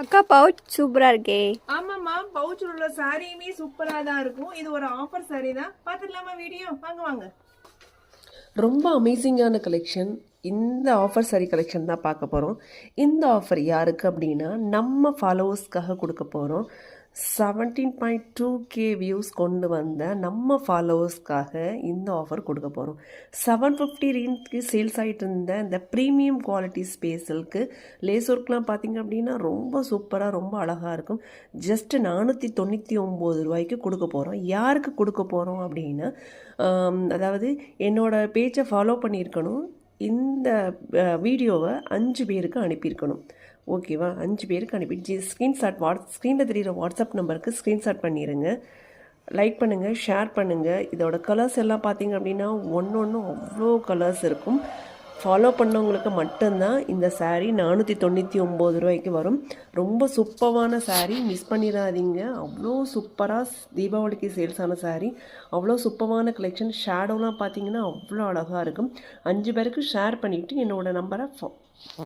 அக்கா பவுச் சூப்பரா இருக்கே. ஆமாம்மா பவுச்சில் உள்ள சாரியுமே சூப்பராக தான் இருக்கும். இது ஒரு ஆஃபர் சாரி தான். பார்த்துக்கலாமா வீடியோ வாங்க வாங்க. ரொம்ப அமேசிங்கான கலெக்ஷன் இந்த ஆஃபர் சரி கலெக்ஷன் தான் பார்க்க போகிறோம் இந்த ஆஃபர் யாருக்கு அப்படின்னா நம்ம ஃபாலோவர்ஸ்க்காக கொடுக்க போகிறோம் seventeen point two K views கொண்டு வந்த நம்ம ஃபாலோவர்ஸ்க்காக இந்த ஆஃபர் கொடுக்க போகிறோம் செவன் ஃபிஃப்டி ரீன்க்கு சேல்ஸ் ஆகிட்டு இருந்த இந்த ப்ரீமியம் குவாலிட்டி ஸ்பேஸலுக்கு லேஸ் ஒர்க்லாம் பார்த்தீங்க அப்படின்னா ரொம்ப சூப்பராக ரொம்ப அழகாக இருக்கும். ஜஸ்ட்டு நானூற்றி தொண்ணூற்றி ஒம்பது ரூபாய்க்கு கொடுக்க போகிறோம் யாருக்கு கொடுக்க போகிறோம் அப்படின்னா அதாவது என்னோடய பேஜை ஃபாலோ பண்ணியிருக்கணும். இந்த வீடியோவை அஞ்சு பேருக்கு அனுப்பியிருக்கணும். ஓகேவா? அஞ்சு பேருக்கு அனுப்பி ஜி ஸ்க்ரீன்ஷாட் வாட்ஸ் ஸ்க்ரீனில் தெரியிற வாட்ஸ்அப் நம்பருக்கு ஸ்க்ரீன்ஷாட் பண்ணிடுங்க லைக் பண்ணுங்கள் ஷேர் பண்ணுங்கள் இதோட கலர்ஸ் எல்லாம் பார்த்தீங்க அப்படின்னா ஒன்று ஒன்று அவ்வளோ கலர்ஸ் இருக்கும். ஃபாலோ பண்ணவங்களுக்கு மட்டும்தான் இந்த சாரீ நானூற்றி தொண்ணூற்றி ஒம்பது ரூபாய்க்கு வரும். ரொம்ப சூப்பரான சாரீ மிஸ் பண்ணிடாதீங்க. அவ்வளோ சூப்பராக தீபாவளிக்கு சேல்ஸ் ஆன அவ்வளோ சூப்பரான கலெக்ஷன் ஷேடோலாம் பார்த்தீங்கன்னா அவ்வளோ அழகாக இருக்கும். அஞ்சு பேருக்கு ஷேர் பண்ணிவிட்டு என்னோடய நம்பரை